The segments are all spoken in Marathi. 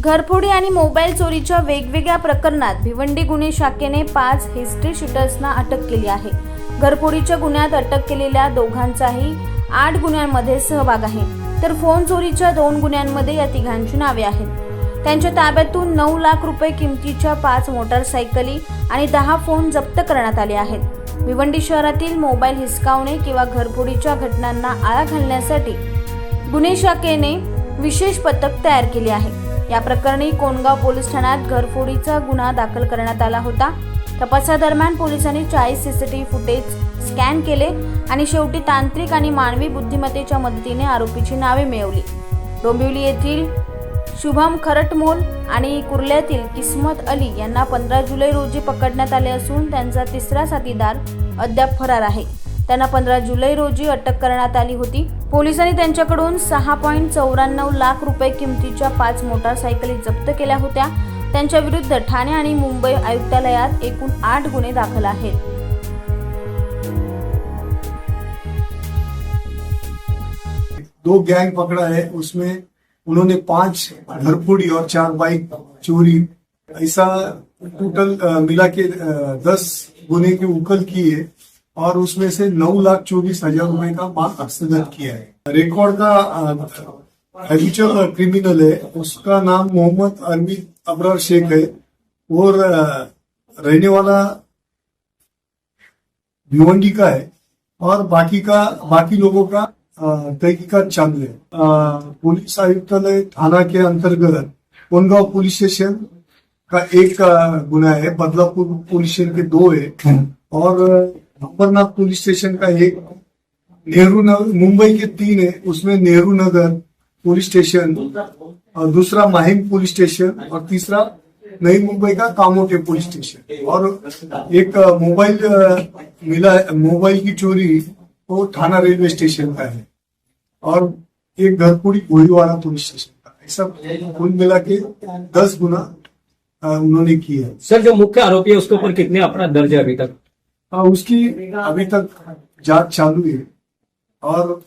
घरफोडी आणि मोबाईल चोरीच्या वेगवेगळ्या प्रकरणात भिवंडी गुन्हे शाखेने पाच हिस्ट्री शूटर्सना अटक केली आहे. घरफोडीच्या गुन्ह्यात अटक केलेल्या दोघांचाही आठ गुन्ह्यांमध्ये सहभाग आहे. तर फोन चोरीच्या दोन गुन्ह्यांमध्ये या तिघांची नावे आहेत. त्यांच्या ताब्यातून नऊ लाख रुपये किमतीच्या पाच मोटारसायकली आणि दहा फोन जप्त करण्यात आले आहेत. भिवंडी शहरातील मोबाईल हिसकावणे किंवा घरफोडीच्या घटनांना आळा घालण्यासाठी गुन्हे शाखेने विशेष पथक तयार केले आहे. या प्रकरणी कोणगाव पोलीस ठाण्यात घरफोडीचा गुन्हा दाखल करण्यात आला होता. तपासादरम्यान पोलिसांनी चाळीस सीसीटीव्ही फुटेज स्कॅन केले आणि शेवटी तांत्रिक आणि मानवी बुद्धिमत्तेच्या मदतीने आरोपीची नावे मिळवली. डोंबिवली येथील शुभम खरटमोल आणि कुर्ल्यातील किस्मत अली यांना पंधरा जुलै रोजी पकडण्यात आले असून त्यांचा तिसरा साथीदार अद्याप फरार आहे. त्यांना पंधरा जुलै रोजी अटक करण्यात आली होती. पोलिसांनी त्यांच्याकडून सहा पॉईंट चौऱ्याण्णव लाख रुपये किमतीच्या पाच मोटारसायकली जप्त केल्या होत्या. त्यांच्या विरुद्ध ठाणे आणि मुंबई आयुक्तालयात एकूण आठ गुन्हे दाखल आहेत. दो गैंग पकड़ा है उसमें उन्होंने पांच घरपुड़ी और चार बाइक चोरी। ऐसा टोटल मिला के दस गुने की उकल की है। और उसमें से नौ लाख चौबीस हज़ार रुपए का माल हस्तगत किया है। रिकॉर्ड का हैबिचुअल क्रिमिनल है। उसका नाम मोहम्मद अरमीद अबरार शेख है। और रहने वाला भिवंडी का है। और बाकी का, बाकी लोगों का तहकीकात चालू है। पुलिस आयुक्तालय थाना के अंतर्गत कोनगांव पुलिस स्टेशन का एक गुना है। बदलापुर पुलिस स्टेशन के दो है। और अ, अंबरनाथ पुलिस स्टेशन का एक नेहरू नगर मुंबई के तीन है उसमें नेहरू नगर पुलिस स्टेशन और दूसरा माहिम पुलिस स्टेशन और तीसरा नई मुंबई का कामोटे पुलिस स्टेशन। और एक मोबाइल मिला मोबाइल की चोरी वो थाना रेलवे स्टेशन का है और एक घरपुड़ी गोलीवाड़ा पुलिस स्टेशन का ऐसा कुल मिला के दस गुना उन्होंने किया सर जो मुख्य आरोपी है उसके ऊपर कितने अपराध दर्ज है अभी तक? अ, उसकी अभी तक जाँच चालू है। और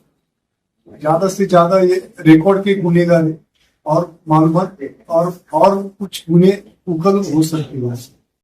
ज़्यादा से ज़्यादा ये रिकॉर्ड के गुनेगार है और मालूम और और कुछ गुने उगल हो सकती हैं।